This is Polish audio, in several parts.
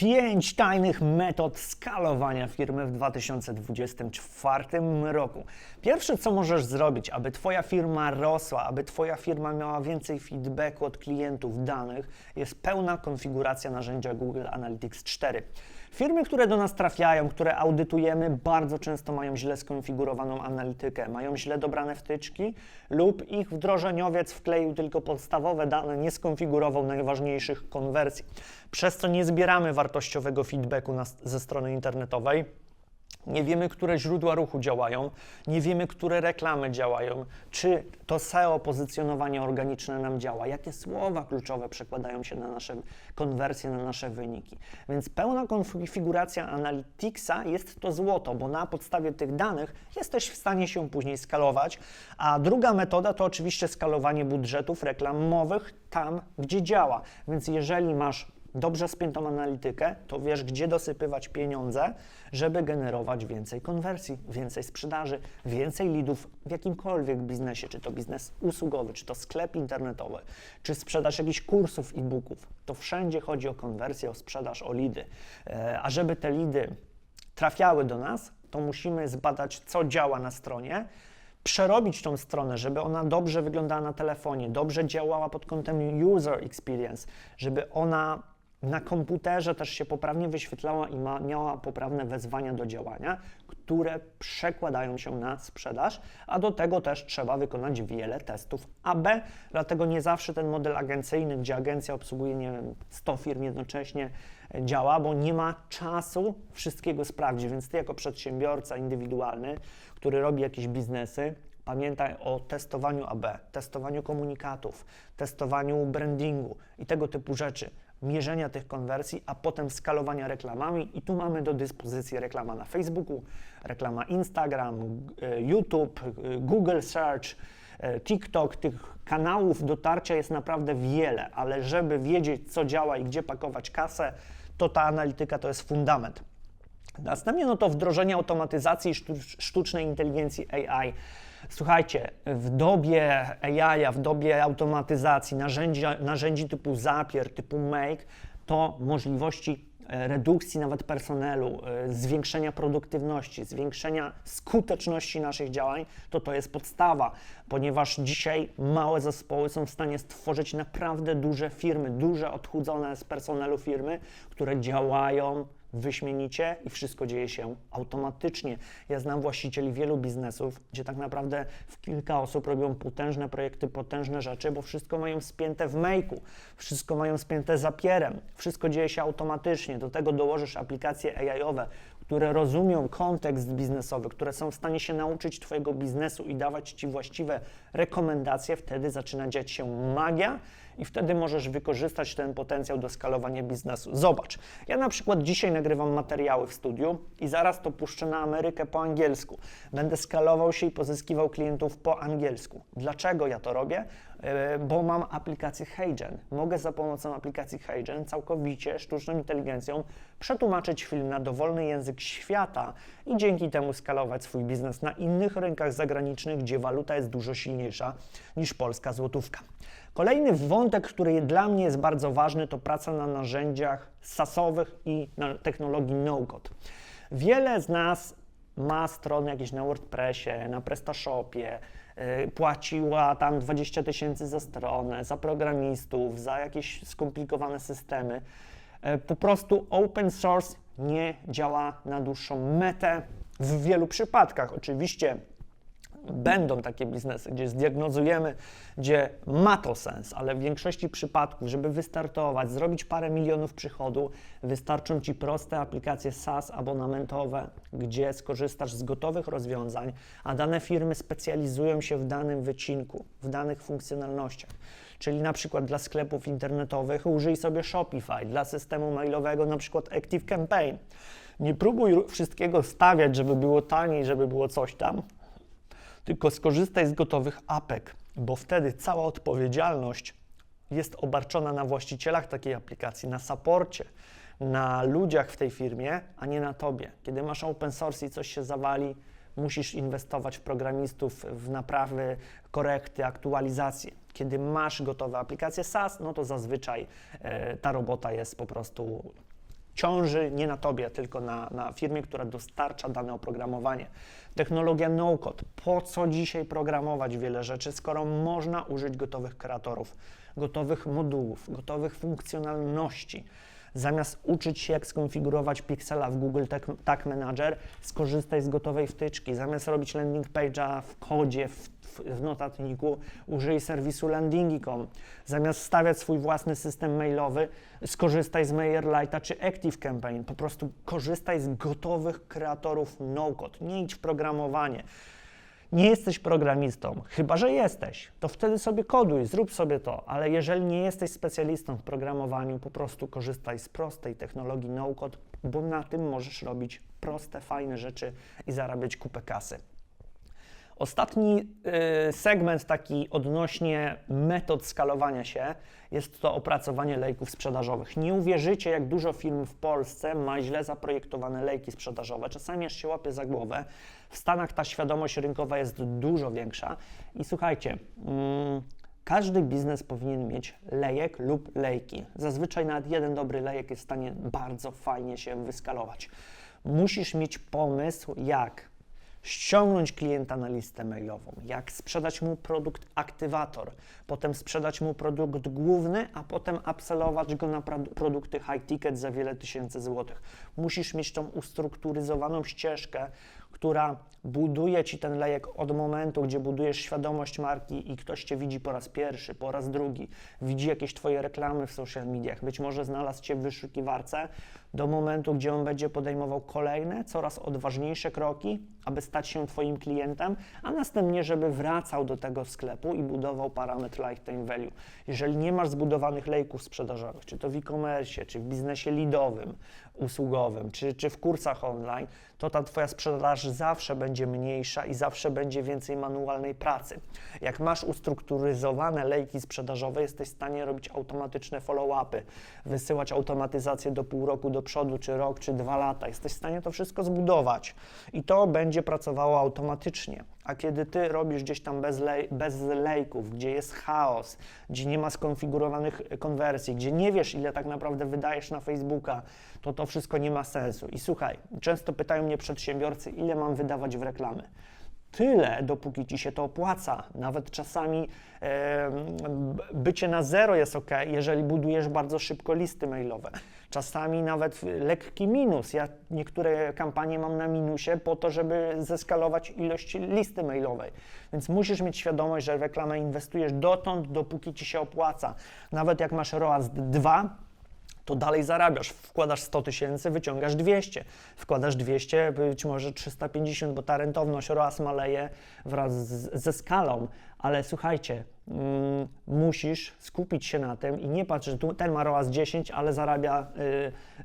Pięć tajnych metod skalowania firmy w 2024 roku. Pierwsze, co możesz zrobić, aby Twoja firma rosła, aby Twoja firma miała więcej feedbacku od klientów danych, jest pełna konfiguracja narzędzia Google Analytics 4. Firmy, które do nas trafiają, które audytujemy, bardzo często mają źle skonfigurowaną analitykę, mają źle dobrane wtyczki lub ich wdrożeniowiec wkleił tylko podstawowe dane, nie skonfigurował najważniejszych konwersji, przez co nie zbieramy wartościowego feedbacku na, ze strony internetowej. Nie wiemy, które źródła ruchu działają, nie wiemy, które reklamy działają, czy to SEO, pozycjonowanie organiczne nam działa, jakie słowa kluczowe przekładają się na nasze konwersje, na nasze wyniki. Więc pełna konfiguracja Analyticsa jest to złoto, bo na podstawie tych danych jesteś w stanie się później skalować. A druga metoda to oczywiście skalowanie budżetów reklamowych tam, gdzie działa. Więc jeżeli masz dobrze spiętą analitykę, to wiesz, gdzie dosypywać pieniądze, żeby generować więcej konwersji, więcej sprzedaży, więcej lidów w jakimkolwiek biznesie, czy to biznes usługowy, czy to sklep internetowy, czy sprzedaż jakichś kursów e-booków. To wszędzie chodzi o konwersję, o sprzedaż, o lidy. E, a żeby te lidy trafiały do nas, to musimy zbadać, co działa na stronie, przerobić tą stronę, żeby ona dobrze wyglądała na telefonie, dobrze działała pod kątem user experience, żeby ona na komputerze też się poprawnie wyświetlała i ma, miała poprawne wezwania do działania, które przekładają się na sprzedaż, a do tego też trzeba wykonać wiele testów AB, dlatego nie zawsze ten model agencyjny, gdzie agencja obsługuje, nie wiem, 100 firm jednocześnie e, działa, bo nie ma czasu wszystkiego sprawdzić, więc ty jako przedsiębiorca indywidualny, który robi jakieś biznesy, Pamiętaj o testowaniu AB, testowaniu komunikatów, testowaniu brandingu i tego typu rzeczy mierzenia tych konwersji, a potem skalowania reklamami. I tu mamy do dyspozycji reklama na Facebooku, reklama Instagram, e, YouTube, e, Google Search, e, TikTok. Tych kanałów dotarcia jest naprawdę wiele, ale żeby wiedzieć, co działa i gdzie pakować kasę, to ta analityka to jest fundament. Następnie no to wdrożenie automatyzacji sztucznej inteligencji AI. Słuchajcie, w dobie AI, w dobie automatyzacji, narzędzi, narzędzi typu Zapier, typu Make, to możliwości e, redukcji nawet personelu, e, zwiększenia produktywności, zwiększenia skuteczności naszych działań, to to jest podstawa, ponieważ dzisiaj małe zespoły są w stanie stworzyć naprawdę duże firmy, duże odchudzone z personelu firmy, które działają wyśmienicie i wszystko dzieje się automatycznie. Ja znam właścicieli wielu biznesów, gdzie tak naprawdę w kilka osób robią potężne projekty, potężne rzeczy, bo wszystko mają spięte w Make'u, wszystko mają spięte zapierem, wszystko dzieje się automatycznie. Do tego dołożysz aplikacje AI-owe, które rozumią kontekst biznesowy, które są w stanie się nauczyć Twojego biznesu i dawać Ci właściwe rekomendacje, wtedy zaczyna dziać się magia i wtedy możesz wykorzystać ten potencjał do skalowania biznesu. Zobacz, ja na przykład dzisiaj nagrywam materiały w studiu i zaraz to puszczę na Amerykę po angielsku. Będę skalował się i pozyskiwał klientów po angielsku. Dlaczego ja to robię? E, bo mam aplikację HeyGen. Mogę za pomocą aplikacji HeyGen całkowicie sztuczną inteligencją przetłumaczyć film na dowolny język świata i dzięki temu skalować swój biznes na innych rynkach zagranicznych, gdzie waluta jest dużo silniejsza niż polska złotówka. Kolejny wątek, który dla mnie jest bardzo ważny, to praca na narzędziach SaaSowych i na technologii no-code. Wiele z nas ma strony jakieś na WordPressie, na PrestaShopie, yy, płaciła tam 20 tysięcy za stronę, za programistów, za jakieś skomplikowane systemy. Yy, po prostu open source nie działa na dłuższą metę w wielu przypadkach. Oczywiście będą takie biznesy, gdzie zdiagnozujemy, gdzie ma to sens, ale w większości przypadków, żeby wystartować, zrobić parę milionów przychodu, wystarczą Ci proste aplikacje SaaS abonamentowe, gdzie skorzystasz z gotowych rozwiązań, a dane firmy specjalizują się w danym wycinku, w danych funkcjonalnościach. Czyli na przykład dla sklepów internetowych użyj sobie Shopify, dla systemu mailowego na przykład ActiveCampaign. Nie próbuj wszystkiego stawiać, żeby było taniej, żeby było coś tam, tylko skorzystaj z gotowych apek, bo wtedy cała odpowiedzialność jest obarczona na właścicielach takiej aplikacji, na saporcie, na ludziach w tej firmie, a nie na tobie. Kiedy masz open source i coś się zawali, musisz inwestować w programistów, w naprawy, korekty, aktualizacje. Kiedy masz gotowe aplikacje SaaS, no to zazwyczaj e, ta robota jest po prostu ciąży nie na tobie, tylko na, na firmie, która dostarcza dane oprogramowanie. Technologia no-code. Po co dzisiaj programować wiele rzeczy, skoro można użyć gotowych kreatorów, gotowych modułów, gotowych funkcjonalności? Zamiast uczyć się, jak skonfigurować piksela w Google Tag, Manager, skorzystaj z gotowej wtyczki. Zamiast robić landing page'a w kodzie, w, w, notatniku, użyj serwisu landingi.com. Zamiast stawiać swój własny system mailowy, skorzystaj z MailerLite'a czy ActiveCampaign. Po prostu korzystaj z gotowych kreatorów no-code. Nie idź w programowanie nie jesteś programistą, chyba że jesteś, to wtedy sobie koduj, zrób sobie to, ale jeżeli nie jesteś specjalistą w programowaniu, po prostu korzystaj z prostej technologii no-code, bo na tym możesz robić proste, fajne rzeczy i zarabiać kupę kasy. Ostatni y, segment taki odnośnie metod skalowania się jest to opracowanie lejków sprzedażowych. Nie uwierzycie, jak dużo firm w Polsce ma źle zaprojektowane lejki sprzedażowe. Czasami aż się łapie za głowę. W Stanach ta świadomość rynkowa jest dużo większa. I słuchajcie, mm, każdy biznes powinien mieć lejek lub lejki. Zazwyczaj nawet jeden dobry lejek jest w stanie bardzo fajnie się wyskalować. Musisz mieć pomysł, jak ściągnąć klienta na listę mailową, jak sprzedać mu produkt aktywator, potem sprzedać mu produkt główny, a potem upsellować go na produkty high ticket za wiele tysięcy złotych. Musisz mieć tą ustrukturyzowaną ścieżkę, która buduje ci ten lejek od momentu, gdzie budujesz świadomość marki i ktoś cię widzi po raz pierwszy, po raz drugi, widzi jakieś twoje reklamy w social mediach, być może znalazł cię w wyszukiwarce, do momentu, gdzie on będzie podejmował kolejne, coraz odważniejsze kroki, aby stać się twoim klientem, a następnie, żeby wracał do tego sklepu i budował parametr lifetime value. Jeżeli nie masz zbudowanych lejków sprzedażowych, czy to w e-commerce, czy w biznesie leadowym, usługowym, czy, czy w kursach online, to ta Twoja sprzedaż zawsze będzie mniejsza i zawsze będzie więcej manualnej pracy. Jak masz ustrukturyzowane lejki sprzedażowe, jesteś w stanie robić automatyczne follow-upy, wysyłać automatyzację do pół roku do przodu, czy rok, czy dwa lata. Jesteś w stanie to wszystko zbudować i to będzie pracowało automatycznie. A kiedy ty robisz gdzieś tam bez, lej, bez lejków, gdzie jest chaos, gdzie nie ma skonfigurowanych konwersji, gdzie nie wiesz, ile tak naprawdę wydajesz na Facebooka, to to wszystko nie ma sensu. I słuchaj, często pytają mnie przedsiębiorcy, ile mam wydawać w reklamy tyle, dopóki ci się to opłaca. Nawet czasami bycie na zero jest ok, jeżeli budujesz bardzo szybko listy mailowe. Czasami nawet lekki minus. Ja niektóre kampanie mam na minusie po to, żeby zeskalować ilość listy mailowej. Więc musisz mieć świadomość, że w reklamę inwestujesz dotąd, dopóki ci się opłaca. Nawet jak masz ROAS 2, to dalej zarabiasz. Wkładasz 100 tysięcy, wyciągasz 200. Wkładasz 200, być może 350, bo ta rentowność ROAS maleje wraz z, ze skalą. Ale słuchajcie, mm, musisz skupić się na tym i nie patrz, że tu, ten ma ROAS 10, ale zarabia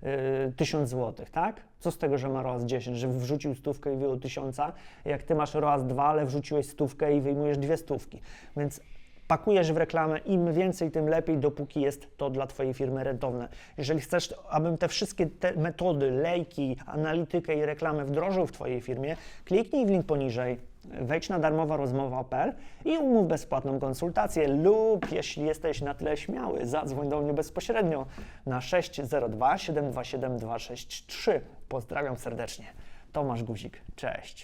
y, y, 1000 zł, tak? Co z tego, że ma ROAS 10, że wrzucił stówkę i wyjął tysiąca, jak ty masz ROAS 2, ale wrzuciłeś stówkę i wyjmujesz dwie stówki. Więc pakujesz w reklamę, im więcej, tym lepiej, dopóki jest to dla Twojej firmy rentowne. Jeżeli chcesz, abym te wszystkie te metody, lejki, analitykę i reklamę wdrożył w Twojej firmie, kliknij w link poniżej, wejdź na darmowa rozmowa.pl i umów bezpłatną konsultację lub jeśli jesteś na tyle śmiały, zadzwoń do mnie bezpośrednio na 602 727 263. Pozdrawiam serdecznie. Tomasz Guzik, cześć.